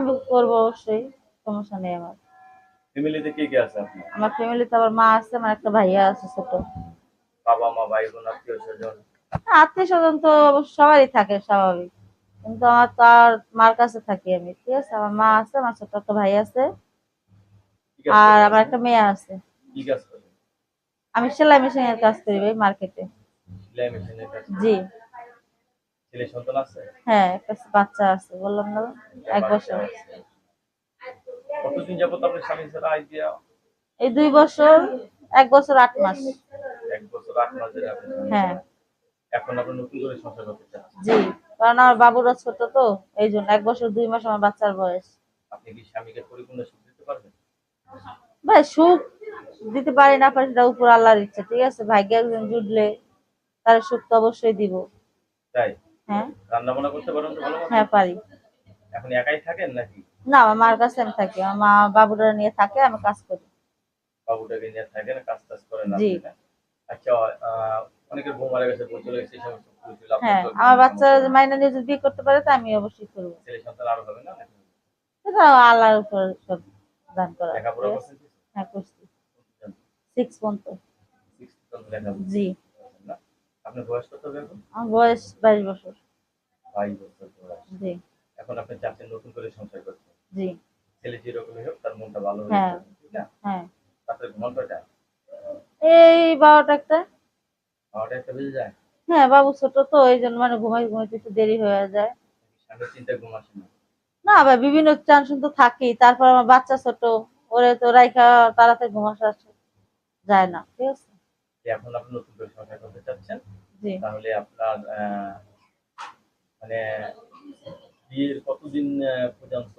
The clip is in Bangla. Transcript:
আমি করব অবশ্যই সমস্যা নেই আমার। ফ্যামিলিতে কে কে আছে আপনার? আমার ফ্যামিলিতে আমার মা আছে আমার একটা ভাইয়া আছে ছোট। বাবা মা ভাই বোন আত্মীয় স্বজন? আত্মীয় স্বজন তো সবারই থাকে স্বাভাবিক। কিন্তু আমার তো আর মার কাছে থাকি আমি ঠিক আছে? আমার মা আছে আমার ছোট একটা ভাই আছে। আর আমার একটা মেয়ে আছে। কি কাজ করেন? আমি সেলাই মেশিনের কাজ করি ভাই মার্কেটে সেলাই মেশিনের কাজ জি। ছেলে সন্তান আছে? হ্যাঁ একটা বাচ্চা আছে বললাম না এক বছর। কতদিন যাবত আপনার স্বামী ছাড়া আইডিয়া? এই দুই বছর এক বছর আট মাস। এক বছর আট মাস আপনি হ্যাঁ। এখন আপনি নতুন করে সংসার করতে চাচ্ছেন জি কারণ আমার বাবুরা ছোট তো এই জন্য এক বছর দুই মাস আমার বাচ্চার বয়স। আপনি কি স্বামীকে পরিপূর্ণ সুখ দিতে পারবেন? ভাই সুখ দিতে পারি না পারি সেটা উপর আল্লাহর ইচ্ছা ঠিক আছে? ভাগ্যে একজন জুটলে তার সুখ তো অবশ্যই দিব। তাই? হ্যাঁ। রান্না বান্না করতে পারেন তো ভালো হ্যাঁ পারি। এখন একাই থাকেন নাকি? না আমার মার কাছে আমি থাকি। আমার মা বাবুরা নিয়ে থাকে আমি কাজ করি। বাবুটাকে নিয়ে থাকেন কাজ টাজ করেন জি। আচ্ছা অনেকের বউ মারা গেছে বউ চলে গেছে এই সমস্ত ভুল ছিল, আপনার হ্যাঁ আমার বাচ্চা মাইনা নিয়ে যদি বিয়ে করতে পারে তো আমি অবশ্যই করব। ছেলে সন্তান আরও হবে না? সেটা আল্লাহর উপর সব দান করা। লেখাপড়া করছেন হ্যাঁ করছি। সিক্স পর্যন্ত। জি? আপনার বয়স কত হবে এখন? আমার বয়স বাইশ বছর। বাইশ বছর বয়স। জি। এখন আপনি চাচ্ছেন নতুন করে সংসার করতে জি। ছেলে যেরকমই হোক তার মনটা ভালো হয়ে হ্যাঁ। ঠিক না? হ্যাঁ। তারপরে ঘুমান কয়টা এই বারোটা একটা। বারোটা একটা বেজে যায়? হ্যাঁ বাবু ছোট তো এই জন্য মানে ঘুমাই ঘুমাইতে একটু দেরি হয়ে যায়। স্বামীর চিন্তা ঘুম আসে না। না ভাই বিভিন্ন টেনশন তো থাকেই। তারপর আমার বাচ্চা ছোট ওরে তো রাইখা তাড়াতাড়ি ঘুম আসা যায় না ঠিক আছে? এখন আপনি নতুন করে সংসার করতে চাচ্ছেন? তাহলে আপনার মানে বিয়ের কতদিন পর্যন্ত